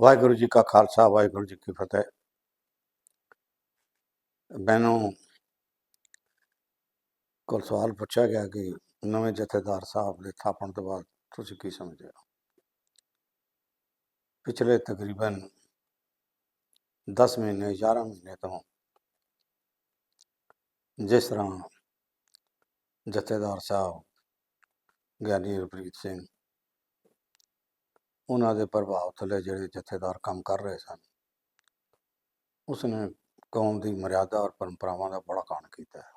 ਵਾਹਿਗੁਰੂ ਜੀ ਕਾ ਖਾਲਸਾ, ਵਾਹਿਗੁਰੂ ਜੀ ਕੀ ਫਤਿਹ। ਮੈਨੂੰ ਕੋਲ ਸਵਾਲ ਪੁੱਛਿਆ ਗਿਆ ਕਿ ਨਵੇਂ ਜਥੇਦਾਰ ਸਾਹਿਬ ਦੇ ਥਾਪਣ ਤੋਂ ਬਾਅਦ ਤੁਸੀਂ ਕੀ ਸਮਝਦੇ ਹੋ? ਪਿਛਲੇ ਤਕਰੀਬਨ 10 ਮਹੀਨੇ 11 ਮਹੀਨੇ ਤੋਂ ਜਿਸ ਤਰ੍ਹਾਂ ਜਥੇਦਾਰ ਸਾਹਿਬ ਗਿਆਨੀ ਰਪ੍ਰੀਤ ਸਿੰਘ ਉਹਨਾਂ ਦੇ ਪ੍ਰਭਾਵ ਥੱਲੇ ਜਿਹੜੇ ਜਥੇਦਾਰ ਕੰਮ ਕਰ ਰਹੇ ਸਨ। ਉਸਨੇ ਕੌਮ ਦੀ ਮਰਿਆਦਾ ਔਰ ਪਰੰਪਰਾਵਾਂ ਦਾ ਬੜਾ ਕਾਣ ਕੀਤਾ। ਹੈ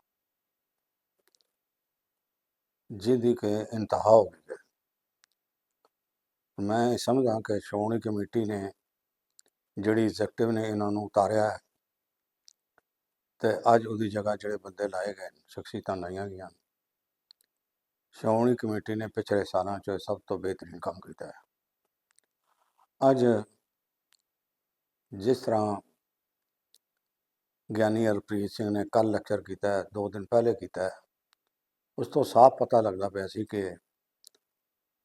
ਜਿਹਦੀ ਕਿ ਇੰਤਹਾ ਹੋ ਗਈ ਹੈ। ਮੈਂ ਇਹ ਸਮਝਦਾ ਕਿ ਸ਼੍ਰੋਮਣੀ ਕਮੇਟੀ ਨੇ ਜਿਹੜੀ ਐਗਜ਼ੈਕਟਿਵ ਨੇ ਇਹਨਾਂ ਨੂੰ ਉਤਾਰਿਆ ਹੈ ਤੇ ਅੱਜ ਉਹਦੀ ਜਗ੍ਹਾ ਜਿਹੜੇ ਬੰਦੇ ਲਾਏ ਗਏ ਨੇ, ਸ਼ਖਸੀਅਤਾਂ ਲਾਈਆਂ ਗਈਆਂ ਨੇ। ਸ਼੍ਰੋਮਣੀ ਕਮੇਟੀ ਨੇ ਪਿਛਲੇ ਸਾਲਾਂ 'ਚ ਸਭ ਤੋਂ ਬਿਹਤਰੀਨ ਕੰਮ ਕੀਤਾ ਹੈ। ਅੱਜ ਜਿਸ ਤਰ੍ਹਾਂ ਗਿਆਨੀ ਹਰਪ੍ਰੀਤ ਸਿੰਘ ਨੇ ਕੱਲ ਲੈਕਚਰ ਕੀਤਾ ਹੈ, ਦੋ ਦਿਨ ਪਹਿਲੇ ਕੀਤਾ ਹੈ, ਉਸ ਤੋਂ ਸਾਫ਼ ਪਤਾ ਲੱਗਦਾ ਪਿਆ ਸੀ ਕਿ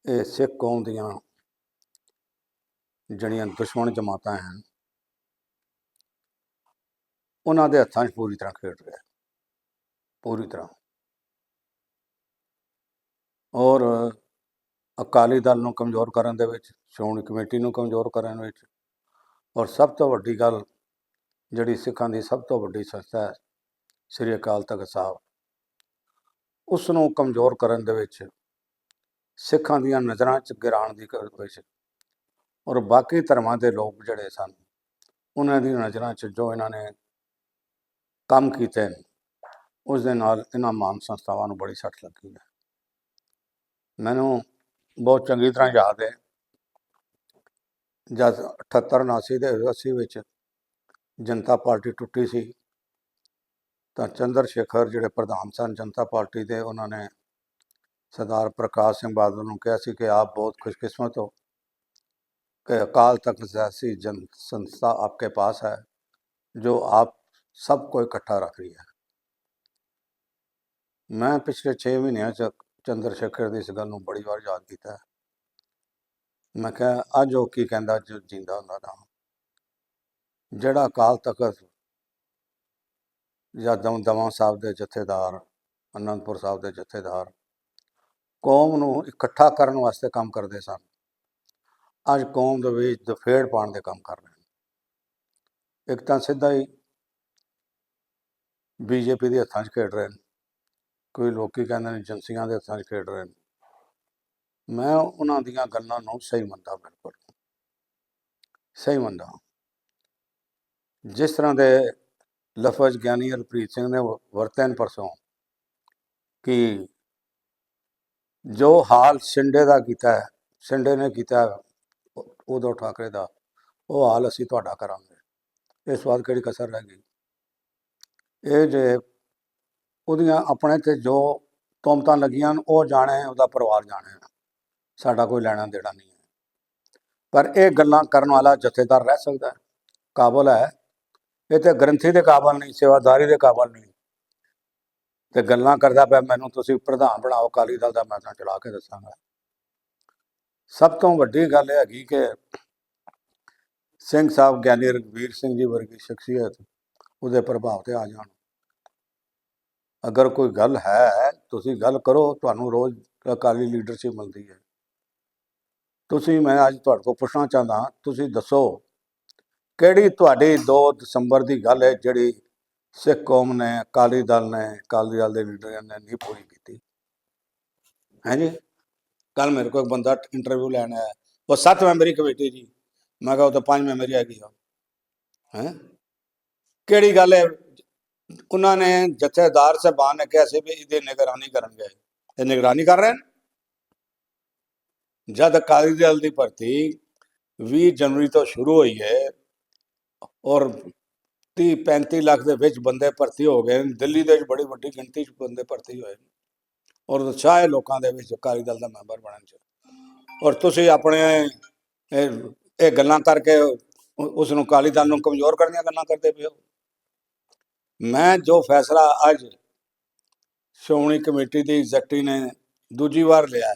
ਇਹ ਸਿੱਖ ਕੌਮ ਦੀਆਂ ਜਿਹੜੀਆਂ ਦੁਸ਼ਮਣ ਜਮਾਤਾਂ ਹਨ, ਉਹਨਾਂ ਦੇ ਹੱਥਾਂ 'ਚ ਪੂਰੀ ਤਰ੍ਹਾਂ ਖੇਡ ਰਿਹਾ ਹੈ, ਪੂਰੀ ਤਰ੍ਹਾਂ। ਔਰ ਅਕਾਲੀ ਦਲ ਨੂੰ ਕਮਜ਼ੋਰ ਕਰਨ ਦੇ ਵਿੱਚ, ਸ਼੍ਰੋਮਣੀ ਕਮੇਟੀ ਨੂੰ ਕਮਜ਼ੋਰ ਕਰਨ ਵਿੱਚ ਔਰ ਸਭ ਤੋਂ ਵੱਡੀ ਗੱਲ ਜਿਹੜੀ ਸਿੱਖਾਂ ਦੀ ਸਭ ਤੋਂ ਵੱਡੀ ਸੰਸਥਾ ਹੈ, ਸ੍ਰੀ ਅਕਾਲ ਤਖਤ ਸਾਹਿਬ। ਉਸ ਨੂੰ ਕਮਜ਼ੋਰ ਕਰਨ ਦੇ ਵਿੱਚ ਸਿੱਖਾਂ ਦੀਆਂ ਨਜ਼ਰਾਂ 'ਚ ਗਿਰਾਣ ਦੀ ਕਰ ਔਰ ਬਾਕੀ ਧਰਮਾਂ ਦੇ ਲੋਕ ਜਿਹੜੇ ਸਨ, ਉਹਨਾਂ ਦੀ ਨਜ਼ਰਾਂ 'ਚ ਜੋ ਇਹਨਾਂ ਨੇ ਕੰਮ ਕੀਤੇ ਉਸ ਦੇ ਨਾਲ ਇਹਨਾਂ ਮਾਨ ਸੰਸਥਾਵਾਂ ਨੂੰ ਬੜੀ ਸੱਟ ਲੱਗੀ ਹੈ। ਮੈਨੂੰ ਬਹੁਤ ਚੰਗੀ ਤਰ੍ਹਾਂ ਯਾਦ ਹੈ। ਜਦ 78 79 ਦੇ 80 ਵਿੱਚ ਜਨਤਾ ਪਾਰਟੀ ਟੁੱਟੀ ਸੀ, ਤਾਂ ਚੰਦਰ ਸ਼ੇਖਰ ਜਿਹੜੇ ਪ੍ਰਧਾਨ ਸਨ ਜਨਤਾ ਪਾਰਟੀ ਦੇ, ਉਹਨਾਂ ਨੇ ਸਰਦਾਰ ਪ੍ਰਕਾਸ਼ ਸਿੰਘ ਬਾਦਲ ਨੂੰ ਕਿਹਾ ਸੀ ਕਿ ਆਪ ਬਹੁਤ ਖੁਸ਼ਕਿਸਮਤ ਹੋ ਕਿ ਅਕਾਲ ਤਖਤ ਜੈਸੀ ਜਨ ਸੰਸਥਾ ਆਪਕੇ ਪਾਸ ਹੈ, ਜੋ ਆਪ ਸਭ को ਇਕੱਠਾ ਰੱਖ ਰਹੀ ਹੈ। ਮੈਂ ਪਿਛਲੇ 6 ਮਹੀਨਿਆਂ ਚ ਚੰਦਰ ਸ਼ੇਖਰ ਦੀ ਇਸ ਗੱਲ ਨੂੰ ਬੜੀ ਵਾਰ ਯਾਦ ਕੀਤਾ। ਮੈਂ ਕਿਹਾ, ਅੱਜ ਉਹ ਕੀ ਕਹਿੰਦਾ ਜੋ ਜਿੰਦਾ ਹੁੰਦਾ ਤਾਂ ਜਿਹੜਾ ਅਕਾਲ ਤਖਤ ਜਾਂ ਦਮ ਸਾਹਿਬ ਦੇ ਜਥੇਦਾਰ, ਅਨੰਦਪੁਰ ਸਾਹਿਬ ਦੇ ਜਥੇਦਾਰ ਕੌਮ ਨੂੰ ਇਕੱਠਾ ਕਰਨ ਵਾਸਤੇ ਕੰਮ ਕਰਦੇ ਸਨ। ਅੱਜ ਕੌਮ ਦੇ ਵਿੱਚ ਦਫੇੜ ਪਾਉਣ ਦੇ ਕੰਮ ਕਰ ਰਹੇ ਨੇ। ਇੱਕ ਤਾਂ ਸਿੱਧਾ ਹੀ ਬੀਜੇਪੀ ਦੇ ਹੱਥਾਂ 'ਚ ਖੇਡ ਰਹੇ ਨੇ। ਕੋਈ ਲੋਕੀ ਕਹਿੰਦੇ ਨੇ ਏਜੰਸੀਆਂ ਦੇ ਹੱਥਾਂ 'ਚ ਖੇਡ ਰਹੇ ਨੇ। ਮੈਂ ਉਹਨਾਂ ਦੀਆਂ ਗੱਲਾਂ ਨੂੰ ਸਹੀ ਮੰਨਦਾ ਬਿਲਕੁਲ। ਸਹੀ ਮੰਨਦਾ ਜਿਸ ਤਰ੍ਹਾਂ ਦੇ ਲਫ਼ਜ਼ ਗਿਆਨੀ ਹਰਪ੍ਰੀਤ ਸਿੰਘ ਨੇ ਵ- ਵਰਤੇ ਨੇ ਪਰਸੋਂ ਕਿ ਜੋ ਹਾਲ ਸਿੰਡੇ ਦਾ ਕੀਤਾ ਹੈ ਸਿੰਡੇ ਨੇ ਕੀਤਾ ਹੈ, ਉਦੋਂ ਠਾਕਰੇ ਦਾ ਉਹ ਹਾਲ ਅਸੀਂ ਤੁਹਾਡਾ ਕਰਾਂਗੇ। ਇਸ ਵਾਰ ਕਿਹੜੀ ਕਸਰ ਰਹਿ ਗਈ? ਇਹ ਜੇ ਉਹਦੀਆਂ ਆਪਣੇ ਤੇ ਜੋ ਤੁਮਤਾਂ ਲੱਗੀਆਂ ਹਨ, ਉਹ ਜਾਣੇ ਉਹਦਾ ਪਰਿਵਾਰ ਜਾਣੇ ਸਾਡਾ ਕੋਈ ਲੈਣਾ ਦੇਣਾ ਨਹੀਂ ਹੈ। ਪਰ ਇਹ ਗੱਲਾਂ ਕਰਨ ਵਾਲਾ ਜਥੇਦਾਰ ਰਹਿ ਸਕਦਾ ਕਾਬਲ ਹੈ। ਇਹ ਤੇ ਗ੍ਰੰਥੀ ਦੇ ਕਾਬਲ ਨਹੀਂ, ਸੇਵਾਦਾਰੀ ਦੇ ਕਾਬਲ ਨਹੀਂ। ਤੇ ਗੱਲਾਂ ਕਰਦਾ ਪਿਆ, ਮੈਨੂੰ ਤੁਸੀਂ ਪ੍ਰਧਾਨ ਬਣਾਓ, ਅਕਾਲੀ ਦਲ ਦਾ ਮੈਂ ਤਾਂ ਚਲਾ ਕੇ ਦੱਸਾਂਗਾ। ਸਭ ਤੋਂ ਵੱਡੀ ਗੱਲ ਇਹ ਹੈਗੀ ਕਿ ਸਿੰਘ ਸਾਹਿਬ ਗਿਆਨੀ ਰਘਵੀਰ ਸਿੰਘ ਜੀ ਵਰਗੀ ਸ਼ਖਸੀਅਤ ਉਹਦੇ ਪ੍ਰਭਾਵ ਤੇ ਆ ਜਾਣ। ਅਗਰ ਕੋਈ ਗੱਲ ਹੈ, ਤੁਸੀਂ ਗੱਲ ਕਰੋ, ਤੁਹਾਨੂੰ ਰੋਜ਼ ਅਕਾਲੀ ਲੀਡਰਸ਼ਿਪ ਮਿਲਦੀ ਹੈ। ਤੁਸੀਂ, ਮੈਂ ਅੱਜ ਤੁਹਾਡੇ ਕੋਲ ਪੁੱਛਣਾ ਚਾਹੁੰਦਾ ਤੁਸੀਂ ਦੱਸੋ, ਕਿਹੜੀ ਤੁਹਾਡੀ 2 ਦਸੰਬਰ ਦੀ ਗੱਲ ਹੈ, ਜਿਹੜੀ ਸਿੱਖ ਕੌਮ ਨੇ, ਅਕਾਲੀ ਦਲ ਨੇ, ਅਕਾਲੀ ਦਲ ਦੇ ਲੀਡਰਾਂ ਨੇ ਨਹੀਂ ਪੂਰੀ ਕੀਤੀ? ਹੈ ਜੀ? ਕੱਲ ਮੇਰੇ ਕੋਲ ਇੱਕ ਬੰਦਾ ਇੰਟਰਵਿਊ ਲੈਣ ਆਇਆ, ਉਹ ਸੱਤ ਮੈਂਬਰੀ ਕਮੇਟੀ ਜੀ ਮੈਂ ਕਿਹਾ, ਉਹ ਤਾਂ ਪੰਜ ਮੈਂਬਰੀ ਹੈਗੀ ਆ। ਹੈ? ਕਿਹੜੀ ਗੱਲ ਹੈ? ਉਹਨਾਂ ਨੇ ਜਥੇਦਾਰ ਸਾਹਿਬਾਨ ਨੇ ਕਿਹਾ ਸੀ ਵੀ ਇਹਦੀ ਨਿਗਰਾਨੀ ਕਰਨਗੇ ਇਹ ਨਿਗਰਾਨੀ ਕਰ ਰਹੇ ਨੇ? ਜਦ ਅਕਾਲੀ ਦਲ ਦੀ ਭਰਤੀ 20 ਜਨਵਰੀ ਤੋਂ ਸ਼ੁਰੂ ਹੋਈ ਹੈ ਔਰ 30 35 ਲੱਖ ਦੇ ਵਿੱਚ ਬੰਦੇ ਭਰਤੀ ਹੋ ਗਏ ਨੇ। ਦਿੱਲੀ ਦੇ ਵਿੱਚ ਬੜੀ ਵੱਡੀ ਗਿਣਤੀ 'ਚ ਬੰਦੇ ਭਰਤੀ ਹੋਏ ਨੇ ਔਰ ਉਤਸ਼ਾਹ ਲੋਕਾਂ ਦੇ ਵਿੱਚ ਅਕਾਲੀ ਦਲ ਦਾ ਮੈਂਬਰ ਬਣਨ 'ਚ। ਔਰ ਤੁਸੀਂ ਆਪਣੇ ਇਹ ਇਹ ਗੱਲਾਂ ਕਰਕੇ ਉ- ਉਸ ਨੂੰ ਅਕਾਲੀ ਦਲ ਨੂੰ ਕਮਜ਼ੋਰ ਕਰਨ ਦੀਆਂ ਗੱਲਾਂ ਕਰਦੇ ਪਏ ਹੋ? ਮੈਂ ਜੋ ਫੈਸਲਾ ਅੱਜ ਸ਼੍ਰੋਮਣੀ ਕਮੇਟੀ ਦੀ ਐਗਜ਼ੈਕਟਿਵ ਨੇ ਦੂਜੀ ਵਾਰ ਲਿਆ ਹੈ,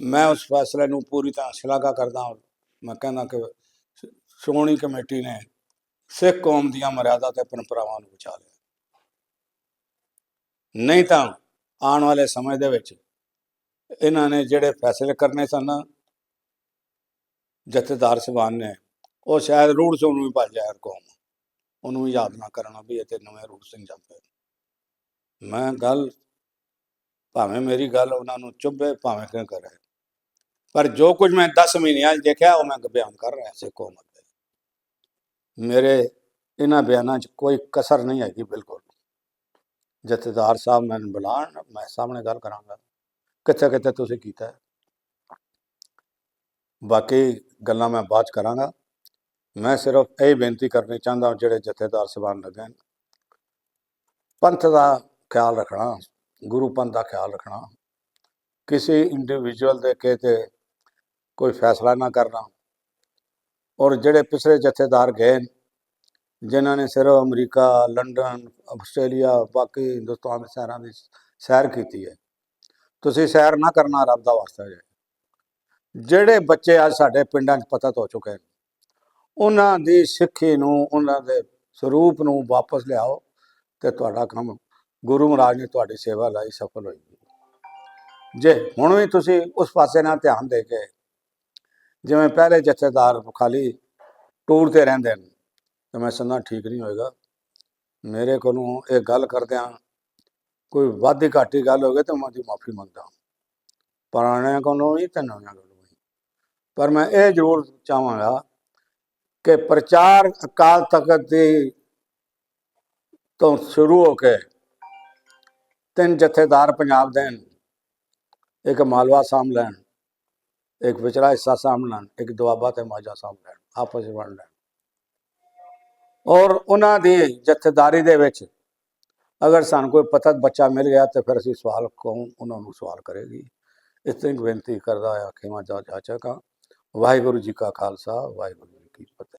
ਮੈਂ ਉਸ ਫੈਸਲੇ ਨੂੰ ਪੂਰੀ ਤਰ੍ਹਾਂ ਸ਼ਲਾਘਾ ਕਰਦਾ ਹਾਂ ਮੈਂ ਕਹਿੰਦਾ ਕਿ ਸ਼੍ਰੋਮਣੀ ਕਮੇਟੀ ਨੇ ਸਿੱਖ ਕੌਮ ਦੀਆਂ ਮਰਿਆਦਾ ਤੇ ਪਰੰਪਰਾਵਾਂ ਨੂੰ ਬਚਾ ਲਿਆ। ਨਹੀਂ ਤਾਂ ਆਉਣ ਵਾਲੇ ਸਮੇਂ ਦੇ ਵਿੱਚ ਇਹਨਾਂ ਨੇ ਜਿਹੜੇ ਫੈਸਲੇ ਕਰਨੇ ਸਨ, ਜਥੇਦਾਰ ਸਭਾਨ ਨੇ, ਉਹ ਸ਼ਾਇਦ ਰੂੜ ਸਿੰਘ ਨੂੰ ਵੀ ਭੱਜ ਜਾਏ ਕੌਮ। ਉਹਨੂੰ ਵੀ ਯਾਦ ਨਾ ਕਰਨਾ ਵੀ ਇਹ ਤੇ ਨਵੇਂ ਰੂਪ ਸਿੰਘ ਜਾਂਦੇ ਮੈਂ ਗੱਲ, ਭਾਵੇਂ ਮੇਰੀ ਗੱਲ ਉਹਨਾਂ ਨੂੰ ਚੁੱਭੇ, ਭਾਵੇਂ ਕਿਉਂ ਕਰੇ। ਪਰ ਜੋ ਕੁਝ ਮੈਂ 10 ਮਹੀਨਿਆਂ 'ਚ ਦੇਖਿਆ, ਉਹ ਮੈਂ ਬਿਆਨ ਕਰ ਰਿਹਾ ਸੀ ਕੌਮ ਅੱਗੇ ਮੇਰੇ ਇਹਨਾਂ ਬਿਆਨਾਂ 'ਚ ਕੋਈ ਕਸਰ ਨਹੀਂ ਹੈਗੀ ਬਿਲਕੁਲ। ਜਥੇਦਾਰ ਸਾਹਿਬ ਮੈਨੂੰ ਬੁਲਾਉਣ, ਮੈਂ ਸਾਹਮਣੇ ਗੱਲ ਕਰਾਂਗਾ। ਕਿੱਥੇ ਕਿੱਥੇ ਤੁਸੀਂ ਕੀਤਾ ਬਾਕੀ ਗੱਲਾਂ ਮੈਂ ਬਾਅਦ 'ਚ ਕਰਾਂਗਾ। ਮੈਂ ਸਿਰਫ ਇਹ ਬੇਨਤੀ ਕਰਨੀ ਚਾਹੁੰਦਾ ਜਿਹੜੇ ਜਥੇਦਾਰ ਸਭਾਨ ਲੱਗੇ ਨੇ ਪੰਥ ਦਾ ਖਿਆਲ ਰੱਖਣਾ ਗੁਰੂ ਪੰਥ ਦਾ ਖਿਆਲ ਰੱਖਣਾ ਕਿਸੇ ਇੰਡੀਵਿਜੂਅਲ ਦੇ ਕੇ ਤੇ ਕੋਈ ਫੈਸਲਾ ਨਾ ਕਰਨਾ। ਔਰ ਜਿਹੜੇ ਪਿਛਲੇ ਜਥੇਦਾਰ ਗਏ ਨੇ, ਜਿਨ੍ਹਾਂ ਨੇ ਸਿਰਫ ਅਮਰੀਕਾ ਲੰਡਨ ਆਸਟ੍ਰੇਲੀਆ ਬਾਕੀ ਹਿੰਦੁਸਤਾਨ ਦੇ ਸ਼ਹਿਰਾਂ ਦੀ ਸੈਰ ਕੀਤੀ ਹੈ। ਤੁਸੀਂ ਸੈਰ ਨਾ ਕਰਨਾ ਰੱਬ ਦਾ ਵਾਸਤਾ ਹੈ। ਜਿਹੜੇ ਬੱਚੇ ਅੱਜ ਸਾਡੇ ਪਿੰਡਾਂ 'ਚ ਪਤਤ ਹੋ ਚੁੱਕੇ ਨੇ ਉਹਨਾਂ ਦੀ ਸਿੱਖੀ ਨੂੰ, ਉਹਨਾਂ ਦੇ ਸਰੂਪ ਨੂੰ ਵਾਪਸ ਲਿਆਓ ਤੇ ਤੁਹਾਡਾ ਕੰਮ ਗੁਰੂ ਮਹਾਰਾਜ ਨੇ ਤੁਹਾਡੀ ਸੇਵਾ ਲਈ ਸਫਲ ਹੋਏਗੀ ਜੇ ਹੁਣ ਵੀ ਤੁਸੀਂ ਉਸ ਪਾਸੇ ਨਾਲ ਧਿਆਨ ਦੇ ਕੇ, ਜਿਵੇਂ ਪਹਿਲੇ ਜਥੇਦਾਰ ਖਾਲੀ ਟੂਰ ਤੇ ਰਹਿੰਦੇ ਨੇ, ਤੇ ਮੈਂ ਸਮਝਦਾ ਠੀਕ ਨਹੀਂ ਹੋਏਗਾ। ਮੇਰੇ ਕੋਲੋਂ ਇਹ ਗੱਲ ਕਰਦਿਆਂ ਕੋਈ ਵਾਧੀ ਘਾਟੀ ਗੱਲ ਹੋ ਗਈ ਤਾਂ ਮੈਂ ਦੀ ਮਾਫੀ ਮੰਗਦਾ ਪੁਰਾਣਿਆਂ ਕੋਲੋਂ ਵੀ ਤੇ ਨਵਿਆਂ ਕੋਲੋਂ ਵੀ। ਪਰ ਮੈਂ ਇਹ ਜ਼ਰੂਰ ਚਾਹਾਂਗਾ ਕਿ ਪ੍ਰਚਾਰ ਅਕਾਲ ਤਖਤ ਦੀ ਤੋਂ ਸ਼ੁਰੂ ਹੋ ਕੇ ਤਿੰਨ ਜਥੇਦਾਰ ਪੰਜਾਬ ਦੇ ਹਨ। ਇੱਕ ਮਾਲਵਾ ਸਾਂਭ ਲੈਣ, ਇੱਕ ਵਿਚਲਾ ਹਿੱਸਾ ਸਾਂਭ ਲੈਣ, ਇੱਕ ਦੁਆਬਾ ਤੇ ਮਾਝਾ ਸਾਂਭ ਲੈਣ, ਆਪਸ ਵਿੱਚ ਵੰਡ ਲੈਣ। ਔਰ ਉਹਨਾਂ ਦੀ ਜਥੇਦਾਰੀ ਦੇ ਵਿੱਚ ਅਗਰ ਸਾਨੂੰ ਕੋਈ ਪਤਾ ਬੱਚਾ ਮਿਲ ਗਿਆ ਤੇ ਫਿਰ ਅਸੀਂ ਸਵਾਲ ਕੌਣ ਉਹਨਾਂ ਨੂੰ ਸਵਾਲ ਕਰੇਗੀ। ਇਸ ਤਰ੍ਹਾਂ ਹੀ ਬੇਨਤੀ ਕਰਦਾ ਆ ਖਿਮਾ ਜਾ ਜਾਚਾ ਵਾਹਿਗੁਰੂ ਜੀ ਕਾ ਖਾਲਸਾ, ਵਾਹਿਗੁਰੂ ਜੀ